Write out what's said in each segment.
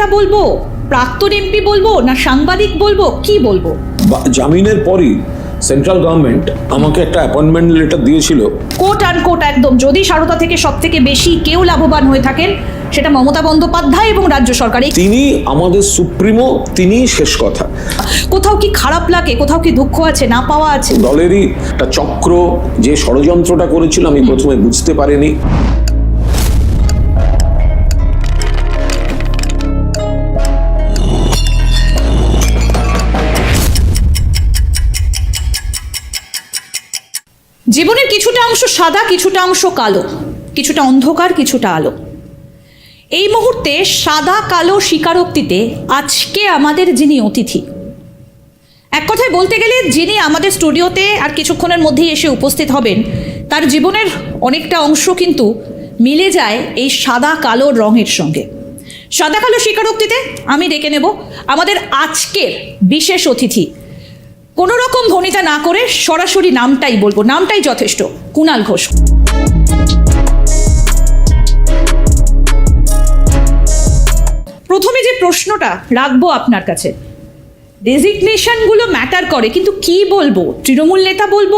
নেতা বলব? প্রাক্তন এমপি বলব না সাংবাদিক বলব? কি বলব? জামিনের পরই সেন্ট্রাল গভর্নমেন্ট আমাকে একটা অ্যাপয়েন্টমেন্ট লেটার দিয়েছিল। কোট আর কোট একদম। যদি সারদা থেকে সব থেকে বেশি কেউ লাভবান হয়ে থাকেন সেটা মমতা বন্দ্যোপাধ্যায় এবং রাজ্য সরকার। তিনি আমাদের সুপ্রিমো তিনি শেষ কথা। কোথাও কি খারাপ লাগে? কোথাও কি দুঃখ আছে? না পাওয়া আছে? দলেরই একটা চক্র যে ষড়যন্ত্রটা করেছিল আমি প্রথমে বুঝতে পারিনি। জীবনের কিছুটা অংশ সাদা, কিছুটা অংশ কালো, কিছুটা অন্ধকার, কিছুটা আলো। এই মুহূর্তে সাদা, কালো স্বীকারোক্তিতে আজকে আমাদের যিনি অতিথি, এক কথায় বলতে গেলে যিনি আমাদের স্টুডিওতে আর কিছুক্ষণের মধ্যেই এসে উপস্থিত হবেন, তার জীবনের অনেকটা অংশ কিন্তু মিলে যায় এই সাদা, কালো রঙের সঙ্গে। সাদা, কালো স্বীকারোক্তিতে আমি ডেকে নেব আমাদের আজকের বিশেষ অতিথি কোনো রকম ভনিতা না করে সরাসরি নামটাই বলব। নামটাই যথেষ্ট। কুণাল ঘোষ। প্রথমে যে প্রশ্নটা রাখব আপনার কাছে ডেজিগনেশনগুলো ম্যাটার করে, কিন্তু কি বলব? তৃণমূল নেতা বলব?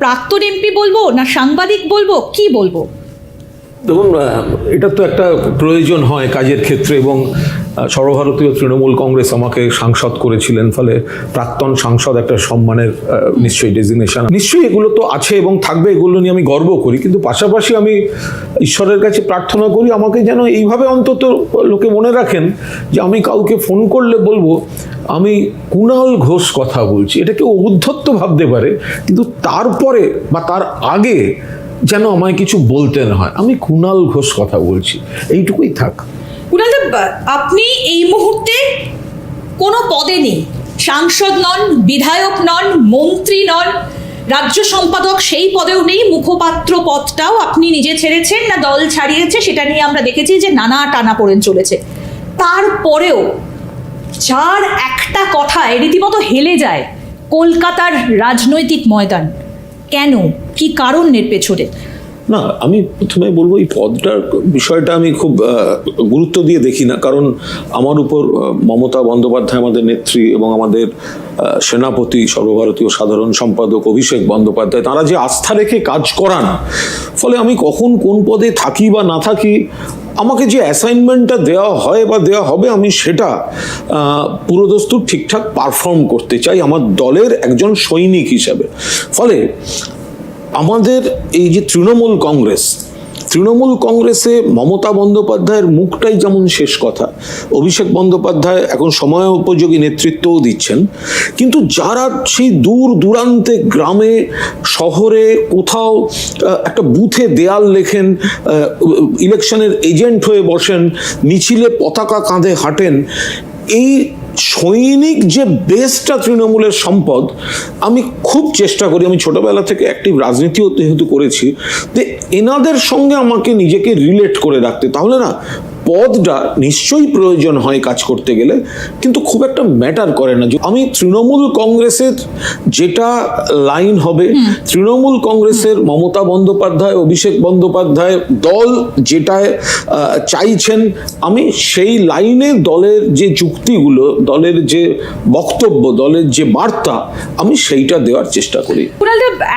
প্রাক্তন এমপি বলব? না সাংবাদিক বলব? কি বলব? দেখুন এটা তো একটা প্রয়োজন হয় কাজের ক্ষেত্রে এবং সর্বভারতীয় তৃণমূল কংগ্রেস আমাকে সাংসদ করেছিলেন, ফলে প্রাক্তন সাংসদ একটা সম্মানের নিশ্চয়ই ডেজিগনেশন নিশ্চয়ই এগুলো তো আছে এবং থাকবে, এগুলো নিয়ে আমি গর্ব করি, কিন্তু পাশাপাশি আমি ঈশ্বরের কাছে প্রার্থনা করি, আমাকে যেন এইভাবে অন্তত লোকে মনে রাখেন যে আমি কাউকে ফোন করলে বলব, আমি কুণাল ঘোষ কথা বলছি। এটা কেউ উদ্ধত্ত ভাবতে পারে, কিন্তু তারপরে বা তার আগে যেন আমায় কিছু বলতে না হয়। আমি কুণাল ঘোষ কথা বলছি, এইটুকুই থাক। আপনি এই মুহূর্তে কোনো পদে নেই। সাংসদ নন, বিধায়ক নন, মন্ত্রী নন, রাজ্য সম্পাদক সেই পদেও নেই। মুখপাত্র পদটাও আপনি নিজে ছেড়েছেন না দল ছাড়িয়েছে সেটা নিয়ে আমরা দেখেছি যে নানা টানা পড়েন চলেছে। তারপরেও যার একটা কথায় রীতিমতো হেলে যায়, কলকাতার রাজনৈতিক ময়দান। কেন? কি কারণ কারণের পেছনে? না, আমি প্রথমে বলব এই পদটার বিষয়টা আমি খুব গুরুত্ব দিয়ে দেখি না। কারণ আমার উপর মমতা বন্দ্যোপাধ্যায় আমাদের নেত্রী এবং আমাদের সেনাপতি, সর্বভারতীয় সাধারণ সম্পাদক অভিষেক বন্দ্যোপাধ্যায়, তারা যে আস্থা রেখে কাজ করান, ফলে আমি কখন কোন পদে থাকি বা না থাকি, আমাকে যে অ্যাসাইনমেন্টটা দেওয়া হয় বা দেওয়া হবে, আমি সেটা পুরোদস্তুর ঠিকঠাক পারফর্ম করতে চাই আমার দলের একজন সৈনিক হিসাবে। ফলে আমাদের এই যে তৃণমূল কংগ্রেস, তৃণমূল কংগ্রেসে মমতা বন্দ্যোপাধ্যায়ের মুখটাই যেমন শেষ কথা, অভিষেক বন্দ্যোপাধ্যায় এখন সময় উপযোগী নেতৃত্বও দিচ্ছেন, কিন্তু যারা সেই দূর দূরান্তে গ্রামে, শহরে কোথাও একটা বুথে দেয়াল লেখেন ইলেকশনের এজেন্ট হয়ে বসেন, মিছিলে পতাকা কাঁধে হাঁটেন, এই সৈনিক যে বেসটা তৃণমূলের সম্পদ, আমি খুব চেষ্টা করি, আমি ছোটবেলা থেকে একটি রাজনীতিও যেহেতু করেছি, যে এনাদের সঙ্গে আমাকে নিজেকে রিলেট করে রাখতে। তাহলে না পদটা নিশ্চয়ই প্রয়োজন হয় কাজ করতে গেলে কিন্তু খুব একটা ম্যাটার করে না। যে আমি তৃণমূল কংগ্রেসের যেটা লাইন হবে তৃণমূল কংগ্রেসের মমতা বন্দ্যোপাধ্যায় অভিষেক বন্দ্যোপাধ্যায় দল যেটায় চাইছেন আমি সেই লাইনে দলের যে যুক্তিগুলো দলের যে বক্তব্য দলের যে বার্তা আমি সেইটা দেওয়ার চেষ্টা করি।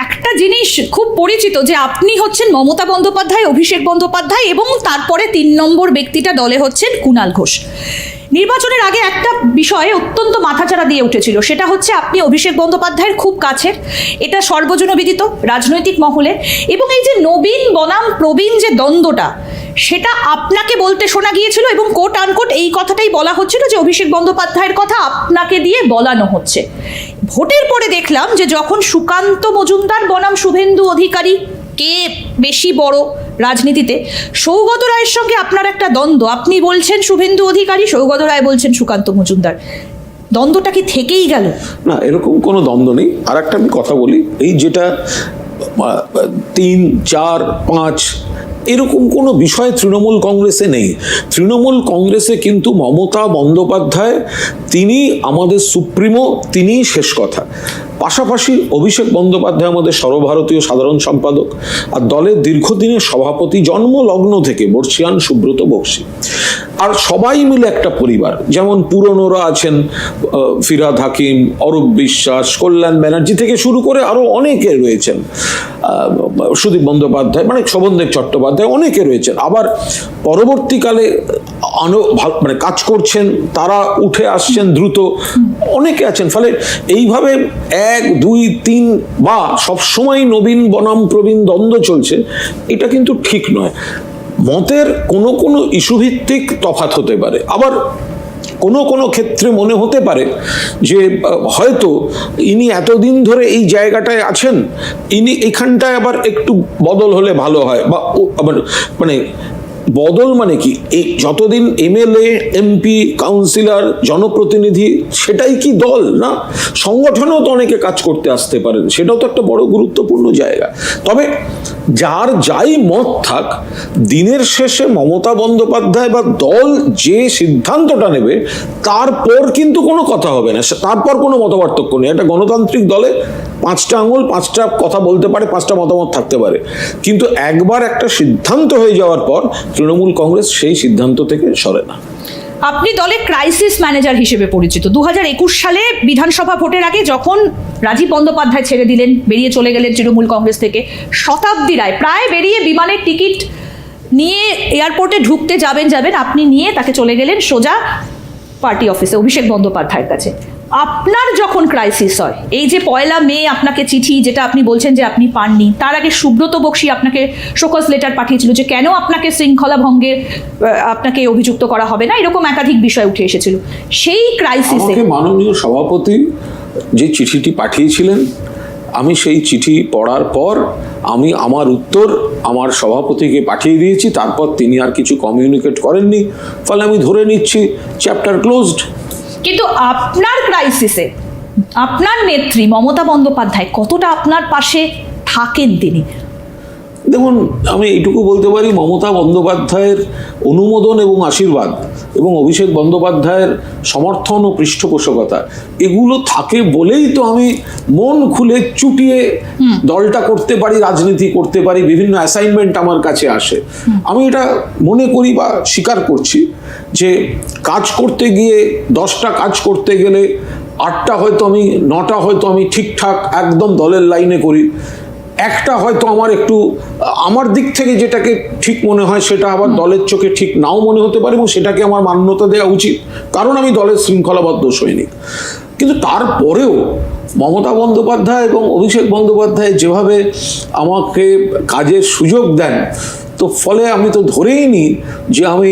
একটা জিনিস খুব পরিচিত যে আপনি হচ্ছেন মমতা বন্দ্যোপাধ্যায় অভিষেক বন্দ্যোপাধ্যায় এবং তারপরে তিন নম্বর ব্যক্তিটা দলে হচ্ছেন কুণাল ঘোষ। নির্বাচনের আগে একটা বিষয়ে অত্যন্ত মাথাচাড়া দিয়ে উঠেছিল, সেটা হচ্ছে আপনি অভিষেক বন্দ্যোপাধ্যায়ের খুব কাছের, এটা সর্বজনবিদিত রাজনৈতিক মহলে, এবং এই যে নবীন বনাম প্রবীণ যে দ্বন্দ্বটা, সেটা আপনাকে বলতে শোনা গিয়েছিল এবং কোট আনকোট এই কথাটাই বলা হচ্ছিল যে অভিষেক বন্দ্যোপাধ্যায়ের কথা আপনাকে দিয়ে বলানো হচ্ছে। ভোটের পরে দেখলাম যে যখন সুকান্ত মজুমদার বনাম শুভেন্দু অধিকারী কে বেশি বড় রাজনীতিতে? সৌগত রায়ের সঙ্গে আপনার একটা দ্বন্দ্ব। আপনি বলছেন শুভেন্দু অধিকারী, সৌগত রায় বলছেন সুকান্ত মজুমদার। দ্বন্দ্বটা কি থেকেই গেল? না, এরকম কোনো দ্বন্দ্ব নেই। আর একটা আমি কথা বলি, এই যেটা তিন, চার, পাঁচ, এরকম কোনো বিষয় তৃণমূল কংগ্রেসে নেই। তৃণমূল কংগ্রেসে কিন্তু মমতা বন্দ্যোপাধ্যায়, তিনি আমাদের সুপ্রিমো, তিনিই শেষ কথা। পাশাপাশি অভিষেক বন্দ্যোপাধ্যায় আমাদের সর্বভারতীয় সাধারণ সম্পাদক আর দলের দীর্ঘদিনের সভাপতি জন্মলগ্ন থেকে বর্ষিয়ান সুব্রত বক্সি। আর সবাই মিলে একটা পরিবার, যেমন পুরনোরা আছেন ফিরাদ হাকিম, অরূপ বিশ্বাস, কল্যাণ ব্যানার্জি থেকে শুরু করে আরও অনেকে রয়েছেন। সুদীপ বন্দ্যোপাধ্যায় মানে শোভনদেব চট্টোপাধ্যায় অনেকে রয়েছেন। আবার পরবর্তীকালে মানে কাজ করছেন, তারা উঠে আসছেন দ্রুত, অনেকে আছেন। ফলে এইভাবে এক, দুই, তিন, বা সবসময় নবীন বনাম প্রবীণ দ্বন্দ্ব চলছে, এটা কিন্তু ঠিক নয়। মতের কোনো কোনো ইস্যু ভিত্তিক তফাৎ হতে পারে। আবার কোনো কোনো ক্ষেত্রে মনে হতে পারে যে, হয়তো ইনি এতদিন ধরে এই জায়গাটায় আছেন, ইনি এখানটায় আবার একটু বদল হলে ভালো হয়, বা মানে বদল মানে কি? এই যতদিন এমএলএ এমপি কাউন্সিলর জনপ্রতিনিধি, সেটাই কি দল, না? সংগঠনেও তো অনেকে কাজ করতে আসতে পারেন, সেটাও তো একটা বড় গুরুত্বপূর্ণ জায়গা। তবে যার যাই মত থাক, দিনের শেষে মমতা বন্দ্যোপাধ্যায় বা দল যে সিদ্ধান্তটা নেবে, তারপর কিন্তু কোনো কথা হবে না। তারপর কোনো মতপার্থক্য নেই। একটা গণতান্ত্রিক দলে পাঁচটা আঙুল, পাঁচটা কথা বলতে পারে, পাঁচটা মতামত থাকতে পারে। কিন্তু একবার একটা সিদ্ধান্ত হয়ে যাওয়ার পর তৃণমূল কংগ্রেস সেই সিদ্ধান্ত থেকে সরে না। আপনি দলে ক্রাইসিস ম্যানেজার হিসেবে পরিচিত। দু হাজার একুশ সালে বিধানসভা ভোটের আগে যখন রাজীব বন্দ্যোপাধ্যায় ছেড়ে দিলেন, বেরিয়ে চলে গেলেন তৃণমূল কংগ্রেস থেকে, শতাব্দী রায়, প্রায় বেরিয়ে বিমানের টিকিট নিয়ে এয়ারপোর্টে ঢুকতে যাবেন যাবেন, আপনি নিয়ে তাকে চলে গেলেন সোজা পার্টি অফিসে, অভিষেক বন্দ্যোপাধ্যায়ের কাছে। আপনার যখন ক্রাইসিস হয় এই যে পয়লা মে আপনাকে চিঠি যেটা আপনি বলছেন যে আপনি পাননি তার আগে সুব্রত বক্সি আপনাকে শোকস লেটার পাঠিয়েছিল যে কেন আপনাকে শৃঙ্খলা ভঙ্গের আহ, আপনাকে অভিযুক্ত করা হবে না এরকম একাধিক বিষয় উঠে এসেছিল। সেই ক্রাইসিসে মাননীয় সভাপতি যে চিঠিটি পাঠিয়েছিলেন আমি সেই চিঠি পড়ার পর আমি আমার উত্তর আমার সভাপতিকে পাঠিয়ে দিয়েছি তারপর তিনি আর কিছু কমিউনিকেট করেননি ফলে আমি ধরে নিচ্ছি চ্যাপ্টার ক্লোজড কিন্তু আপনার ক্রাইসিসে আপনার নেত্রী মমতা বন্দ্যোপাধ্যায় কতটা আপনার পাশে থাকেন তিনি? দেখুন আমি এইটুকু বলতে পারি মমতা বন্দ্যোপাধ্যায়ের অনুমোদন এবং আশীর্বাদ এবং অভিষেক বন্দ্যোপাধ্যায়ের সমর্থন ও পৃষ্ঠপোষকতা এগুলো থাকে বলেই তো আমি মন খুলে চুটিয়ে দলটা করতে পারি রাজনীতি করতে পারি বিভিন্ন অ্যাসাইনমেন্ট আমার কাছে আসে। আমি এটা মনে করি বা স্বীকার করছি যে কাজ করতে গিয়ে দশটা কাজ করতে গেলে আটটা হয়তো আমি নটা হয়তো আমি ঠিকঠাক একদম দলের লাইনে করি। একটা হয়তো আমার একটু আমার দিক থেকে যেটাকে ঠিক মনে হয় সেটা আবার দলের চোখে ঠিক নাও মনে হতে পারে এবং সেটাকে আমার মান্যতা দেওয়া উচিত। কারণ আমি দলের শৃঙ্খলাবদ্ধ সৈনিক। কিন্তু তারপরেও মমতা বন্দ্যোপাধ্যায় এবং অভিষেক বন্দ্যোপাধ্যায় যেভাবে আমাকে কাজের সুযোগ দেন তো ফলে আমি তো ধরেই নিই যে আমি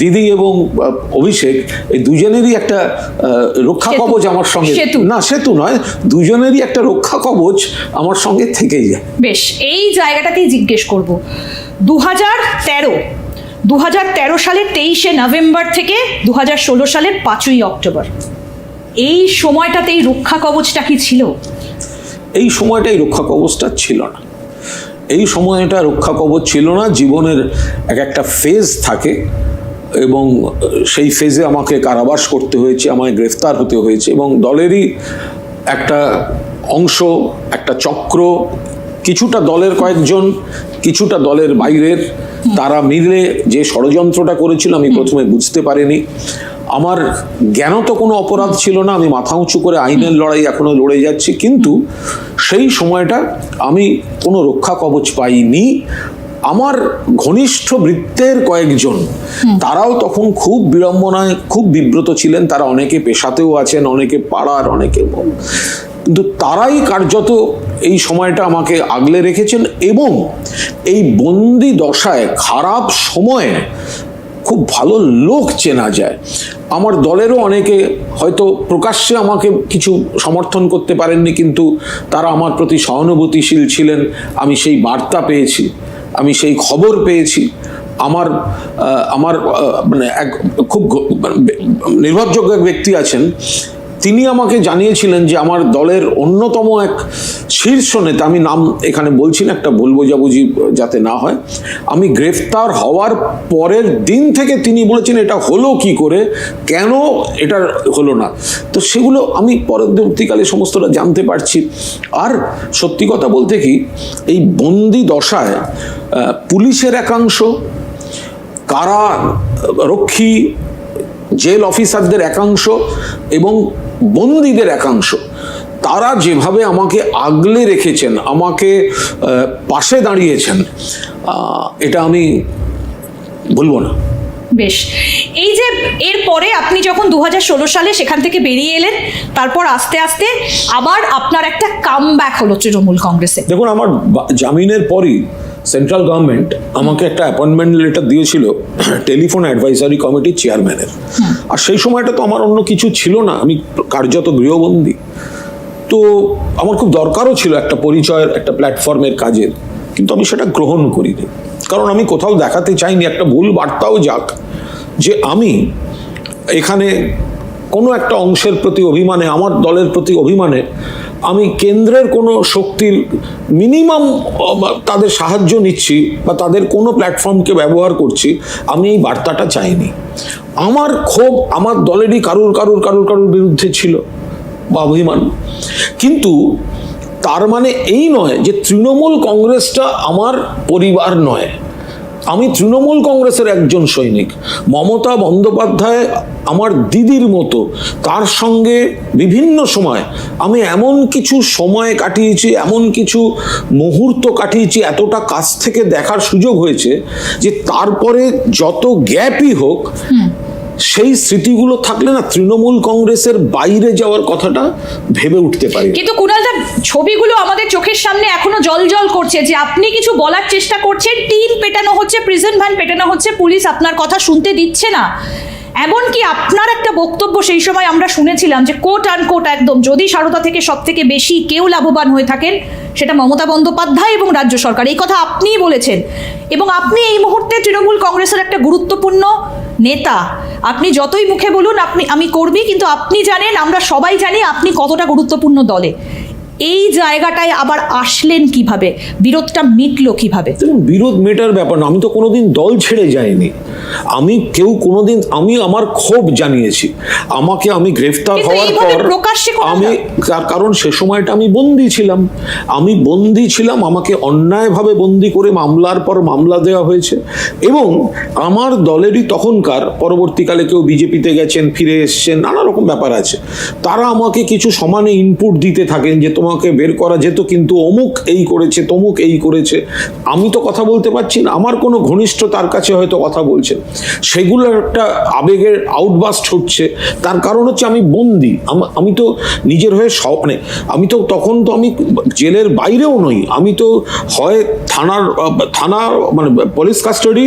দিদি এবং অভিষেক এই দুজনেরই একটা রক্ষা কবচ আমার সঙ্গে। না সেতু নয় দুজনেরই একটা রক্ষা কবচ আমার সঙ্গে থেকেই যায়। বেশ এই জায়গাটাতেই জিজ্ঞেস করব। দু হাজার তেরো দু হাজার তেরো সালের তেইশে নভেম্বর থেকে দু হাজার ষোলো সালের পাঁচই অক্টোবর এই সময়টাতেই রক্ষা কবচটা কি ছিল? এই সময়টাই রক্ষা কবচটা ছিল না। এই সময়টা রক্ষা কবচ ছিল না জীবনের এক একটা ফেজ থাকে এবং সেই ফেজে আমাকে কারাবাস করতে হয়েছে আমায় গ্রেফতার হতে হয়েছে এবং দলেরই একটা অংশ একটা চক্র কিছুটা দলের কয়েকজন কিছুটা দলের বাইরের তারা মিলে যে ষড়যন্ত্রটা করেছিল আমি প্রথমে বুঝতে পারিনি। আমার জ্ঞান তো কোনো অপরাধ ছিল না আমি মাথা উঁচু করে আইনের লড়াই এখনও লড়ে যাচ্ছি কিন্তু সেই সময়টা আমি কোনো রক্ষা কবচ পাইনি। আমার ঘনিষ্ঠ বৃত্তের কয়েকজন তারাও তখন খুব বিড়ম্বনায় খুব বিব্রত ছিলেন তারা অনেকে পেশাতেও আছেন অনেকে পাড়ার অনেকে কিন্তু তারাই কার্যত এই সময়টা আমাকে আগলে রেখেছেন এবং এই বন্দি দশায় খারাপ সময়ে খুব ভালো লোক চেনা যায়। আমার দলেরও অনেকে হয়তো প্রকাশ্যে আমাকে কিছু সমর্থন করতে পারেননি, কিন্তু তারা আমার প্রতি সহানুভূতিশীল ছিলেন। আমি সেই বার্তা পেয়েছি, আমি সেই খবর পেয়েছি। আমার আমার মানে এক খুব মানে নির্ভরযোগ্য এক ব্যক্তি আছেন। তিনি আমাকে জানিয়েছিলেন যে আমার দলের অন্যতম এক শীর্ষ নেতা, আমি নাম এখানে বলছি না, একটা ভুল বোঝাবুঝি যাতে না হয়, আমি গ্রেফতার হওয়ার পরের দিন থেকে তিনি বলেছেন এটা হলো কি করে, কেন এটা হলো না। তো সেগুলো আমি পরবর্তীকালে সমস্তটা জানতে পারছি। আর সত্যি কথা বলতে কি, এই বন্দি দশায় পুলিশের একাংশ কারা রক্ষী জেল অফিসারদের একাংশ এবং বন্দীদের একাংশ। তারা যেভাবে আমাকে আগলে রেখেছেন আমাকে পাশে দাঁড়িয়েছেন এটা আমি বলব না। বেশ। এই যে এরপরে আপনি যখন দু হাজার ষোলো সালে সেখান থেকে বেরিয়ে এলেন তারপর আস্তে আস্তে আবার আপনার একটা কাম ব্যাক হলো তৃণমূল কংগ্রেসে। দেখুন আমার জামিনের পরই সেন্ট্রাল গভর্নমেন্ট আমাকে একটা অ্যাপয়েন্টমেন্ট লেটার দিয়েছিল টেলিফোন অ্যাডভাইজারি কমিটির চেয়ারম্যানের আর সেই সময়টা তো আমার অন্য কিছু ছিল না, আমি কার্যত গৃহবন্দী। তো আমার খুব দরকারও ছিল একটা পরিচয়ের, একটা প্ল্যাটফর্মের কাজের, কিন্তু আমি সেটা গ্রহণ করিনি। কারণ আমি কোথাও দেখাতে চাইনি, একটা ভুল বার্তাও যাক, যে আমি এখানে কোনো একটা অংশের প্রতি অভিমানে, আমার দলের প্রতি অভিমানে আমি কেন্দ্রের কোনো শক্তির মিনিমাম তাদের সাহায্য নিচ্ছি বা তাদের কোনো প্ল্যাটফর্মকে ব্যবহার করছি, আমি এই বার্তাটা চাইনি। আমার ক্ষোভ আমার দলেরই কারুর কারুর কারুর কারুর বিরুদ্ধে ছিল বা অভিমান। কিন্তু তার মানে এই নয় যে তৃণমূল কংগ্রেসটা আমার পরিবার নয়। আমি তৃণমূল কংগ্রেসের একজন সৈনিক। মমতা বন্দ্যোপাধ্যায় আমার দিদির মতো তার সঙ্গে বিভিন্ন সময় আমি এমন কিছু সময় কাটিয়েছি এমন কিছু মুহূর্ত কাটিয়েছি এতটা কাছ থেকে দেখার সুযোগ হয়েছে যে তারপরে যত গ্যাপই হোক সেই স্মৃতিগুলো থাকলে না তৃণমূল কংগ্রেসের বাইরে যাওয়ার কথাটা ভেবে উঠতে পারি। কিন্তু কুণালদা ছবিগুলো আমাদের চোখের সামনে এখনও জল জল করছে যে আপনি কিছু বলার চেষ্টা করছেন টিন পেটানো হচ্ছে প্রিজন ভ্যান পেটানো হচ্ছে পুলিশ আপনার কথা শুনতে দিচ্ছে না এমনকি আপনার একটা বক্তব্য সেই সময় আমরা শুনেছিলাম যে কোট আন কোট একদম, যদি সারদা থেকে সব থেকে বেশি কেউ লাভবান হয়ে থাকেন, সেটা মমতা বন্দ্যোপাধ্যায় এবং রাজ্য সরকার। এই কথা আপনিই বলেছেন। এবং আপনি এই মুহূর্তে তৃণমূল কংগ্রেসের একটা গুরুত্বপূর্ণ নেতা। আপনি যতই মুখে বলুন, আপনি, আমি করবি, কিন্তু আপনি জানেন, আমরা সবাই জানি আপনি কতটা গুরুত্বপূর্ণ দলে। এই জায়গাটায় আবার আসলেন কীভাবে? বিরোধটা মিটলো কীভাবে? বিরোধ মেটার ব্যাপার না আমি তো কোনোদিন দল ছেড়ে যাইনি। আমি কেউ কোনোদিন আমি আমার ক্ষোভ জানিয়েছি। আমাকে আমি গ্রেফতার হওয়ার পর আমি তার কারণ সে সময়টা আমি বন্দি ছিলাম। আমি বন্দি ছিলাম আমাকে অন্যায়ভাবে বন্দি করে মামলার পর মামলা দেওয়া হয়েছে এবং আমার দলেরই তখনকার পরবর্তীকালে কেউ বিজেপিতে গেছেন ফিরে এসছেন নানা রকম ব্যাপার আছে। তারা আমাকে কিছু সমানে ইনপুট দিতে থাকেন যে তোমাকে বের করা যেত, কিন্তু অমুক এই করেছে, তমুক এই করেছে। আমি তো কথা বলতে পারছি না, আমার কোনো ঘনিষ্ঠ তার কাছে হয়তো কথা বলছেন সেগুলোর একটা আবেগের আউটবাস্ট হচ্ছে। তার কারণ হচ্ছে আমি বন্দি। আমি তো নিজের হয়ে সব মানে আমি তো তখন তো আমি জেলের বাইরেও নই। আমি তো হয় থানার থানা মানে পুলিশ কাস্টাডি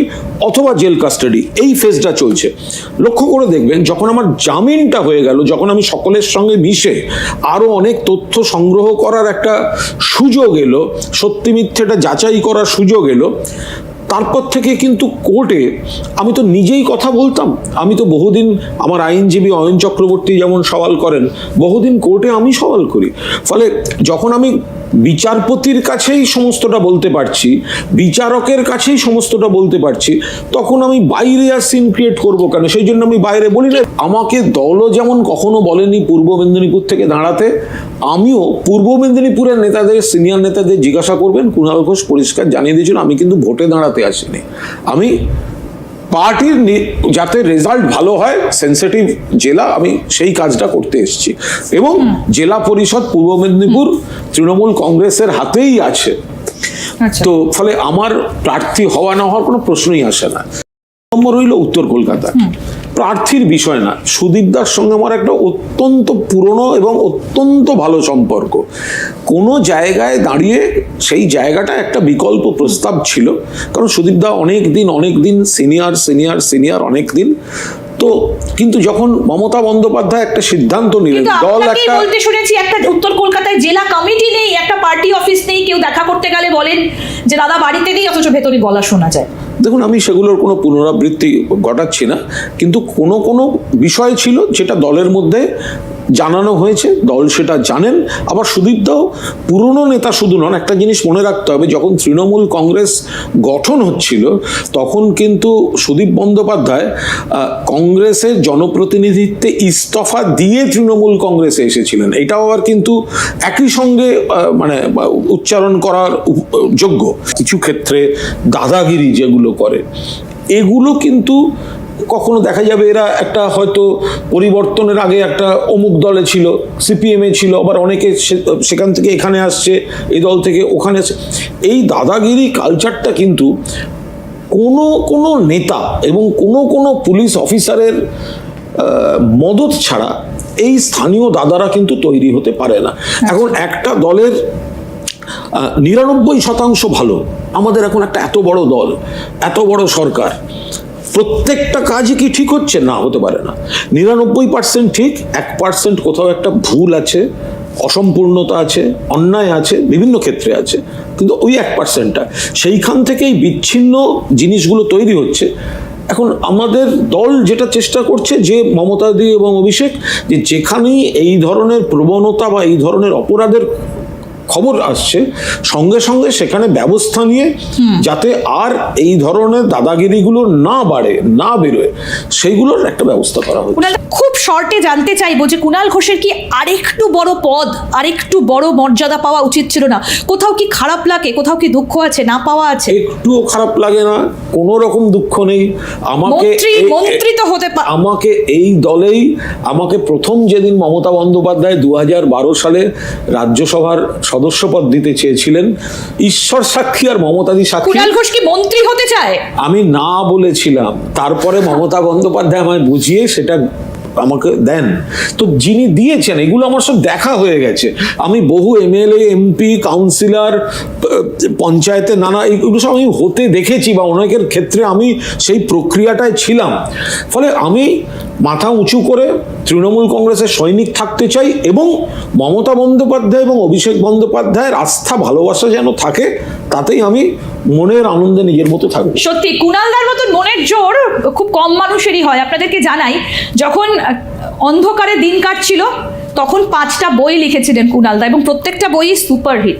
অথবা জেল কাস্টাডি এই ফেজটা চলছে। লক্ষ্য করে দেখবেন, যখন আমার জামিনটা হয়ে গেল, যখন আমি সকলের সঙ্গে মিশে আরও অনেক তথ্য সংগ্রহ করার একটা সুযোগ এলো, সত্যি মিথ্যেটা যাচাই করার সুযোগ এলো। তারপর থেকে কিন্তু কোর্টে আমি তো নিজেই কথা বলতাম। আমি তো বহুদিন আমার আইনজীবী অয়ন চক্রবর্তী যেমন সওয়াল করেন, বহুদিন কোর্টে আমি সওয়াল করি। ফলে যখন আমি বিচারপতির কাছেই সমস্তটা বলতে পারছি, বিচারকের কাছেই সমস্তটা বলতে পারছি, তখন আমি বাইরে আর সিন ক্রিয়েট করব কেন? সেই জন্য আমি বাইরে বলি না। আমাকে দলও যেমন কখনো বলেনি পূর্ব মেদিনীপুর থেকে দাঁড়াতে, আমিও পূর্ব মেদিনীপুরের নেতাদের সিনিয়র নেতাদের জিজ্ঞাসা করবেন, কুণাল ঘোষ পরিষ্কার জানিয়ে দিয়েছিল, আমি কিন্তু ভোটে দাঁড়াতে আসিনি। আমি পার্টির যাতে রেজাল্ট ভালো হয় সেন্সিটিভ জেলা আমি সেই কাজটা করতে এসেছি। এবং জেলা পরিষদ পূর্ব মেদিনীপুর তৃণমূল কংগ্রেসের হাতেই আছে। আচ্ছা। তো ফলে আমার প্রার্থী হওয়া না হওয়ার কোনো প্রশ্নই আসে না। নম্বর হইল উত্তর কলকাতা। প্রার্থীর বিষয় না। সুদীপদার সঙ্গে আমার একটা অত্যন্ত পুরনো এবং অত্যন্ত ভালো সম্পর্ক। কোনো জায়গায় দাঁড়িয়ে সেই জায়গাটা একটা বিকল্প প্রস্তাব ছিল। কারণ সুদীপদা অনেক দিন অনেক দিন সিনিয়র সিনিয়র সিনিয়র অনেক দিন তো কিন্তু যখন মমতা বন্দ্যোপাধ্যায় একটা সিদ্ধান্ত নিলেন দল একটা বলতে শুনেছি একটা উত্তর কলকাতায় জেলা কমিটি নেই একটা পার্টি অফিস নেই কেউ দেখা করতে গেলে বলেন যে দাদা বাড়িতে নেই অথচ ভেতরে গলা শোনা যায়। দেখুন, আমি সেগুলোর কোনো পুনরাবৃত্তি ঘটাচ্ছি না, কিন্তু কোনো কোনো বিষয় ছিল যেটা দলের মধ্যে জানানো হয়েছে, দল সেটা জানেন। আবার সুদীপদাও পুরনো নেতা শুধু নন, একটা জিনিস মনে রাখতে হবে, যখন তৃণমূল কংগ্রেস গঠন হচ্ছিল, তখন কিন্তু সুদীপ বন্দ্যোপাধ্যায় কংগ্রেসের জনপ্রতিনিধিত্বে ইস্তফা দিয়ে তৃণমূল কংগ্রেসে এসেছিলেন। এটাও আবার কিন্তু একই সঙ্গে মানে উচ্চারণ করার যোগ্য। কিছু ক্ষেত্রে দাদাগিরি যেগুলো করে। এগুলো কিন্তু কখনো দেখা যাবে এরা একটা হয়তো পরিবর্তনের আগে একটা অমুক দলে ছিল সিপিএমে ছিল আবার অনেকে সেখান থেকে এখানে আসছে এই দল থেকে ওখানে আসছে। এই দাদাগিরি কালচারটা কিন্তু কোনো কোনো নেতা এবং কোনো কোনো পুলিশ অফিসারের মদত ছাড়া এই স্থানীয় দাদারা কিন্তু তৈরি হতে পারে না। এখন একটা দলের নিরানব্বই শতাংশ ভালো। আমাদের এখন একটা এত বড় দল, এত বড় সরকার, প্রত্যেকটা কাজই কি ঠিক হচ্ছে? না, হতে পারে না। নিরানব্বই পার্সেন্ট ঠিক, এক পার্সেন্ট কোথাও একটা ভুল আছে, অসম্পূর্ণতা আছে, অন্যায় আছে, বিভিন্ন ক্ষেত্রে আছে, কিন্তু ওই এক পার্সেন্টটা সেইখান থেকেই বিচ্ছিন্ন জিনিসগুলো তৈরি হচ্ছে। এখন আমাদের দল যেটা চেষ্টা করছে, যে মমতাদি এবং অভিষেক, যে যেখানেই এই ধরনের প্রবণতা বা এই ধরনের অপরাধের খবর আসছে সঙ্গে সঙ্গে সেখানে ব্যবস্থা নিয়ে যাতে আর এই ধরনের দাদাগিরিগুলো না বাড়ে না বেরোয় সেইগুলোর একটা ব্যবস্থা করা হচ্ছে খুব শর্টে জানতে চাইব যে কুণাল ঘোষের কি আরেকটু বড় পদ আরেকটু বড় মর্যাদা পাওয়া উচিত ছিল না? কোথাও কি খারাপ লাগে কোথাও কি দুঃখ আছে না পাওয়া আছে? একটুও খারাপ লাগে না কোনো রকম দুঃখ নেই। আমাকে মন্ত্রী তো হতে আমাকে এই দলেই আমাকে প্রথম যেদিন মমতা বন্দ্যোপাধ্যায় দু হাজার বারো সালে রাজ্যসভার সদস্যপদ দিতে চেয়েছিলেন ঈশ্বর সাক্ষী আর মমতাদি সাক্ষী। কুণাল ঘোষ কি মন্ত্রী হতে চায়? আমি না বলেছিলাম। তারপরে মমতা বন্দ্যোপাধ্যায় আমায় বুঝিয়ে সেটা আমাকে দেন। তো যিনি দিয়েছেন এগুলো আমার সব দেখা হয়ে গেছে। আমি বহু এমএলএ এমপি কাউন্সিলর পঞ্চায়েতে নানা এগুলো সব আমি হতে দেখেছি বা অনেকের ক্ষেত্রে আমি সেই প্রক্রিয়াটায় ছিলাম। ফলে আমি মাথা উঁচু করে তৃণমূল কংগ্রেসের সৈনিক থাকতে চাই এবং মমতা বন্দ্যোপাধ্যায় এবং অভিষেক বন্দ্যোপাধ্যায়ের আস্থা, ভালোবাসা যেন থাকে, তাতেই আমি মনের আনন্দে নিজের মতো থাকব। সত্যি কুণালদার মতন মনের জোর খুব কম মানুষেরই হয়। আপনাদেরকে জানাই, যখন অন্ধকারে দিন কাটছিল তখন পাঁচটা বই লিখেছিলেন কুণালদা এবং প্রত্যেকটা বইই সুপারহিট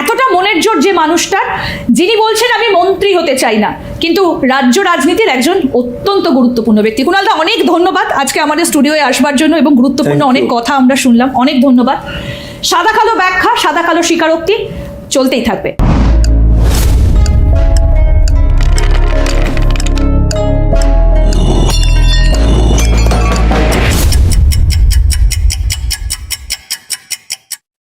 এতটা মনের জোর যে মানুষটার যিনি বলছেন আমি মন্ত্রী হতে চাই না। কিন্তু রাজ্য রাজনীতির একজন অত্যন্ত গুরুত্বপূর্ণ ব্যক্তি। কুণালদা অনেক ধন্যবাদ আজকে আমাদের স্টুডিওয়ে আসবার জন্য এবং গুরুত্বপূর্ণ অনেক কথা আমরা শুনলাম। অনেক ধন্যবাদ। সাদা কালো ব্যাখ্যা সাদা কালো স্বীকারোক্তি চলতেই থাকবে।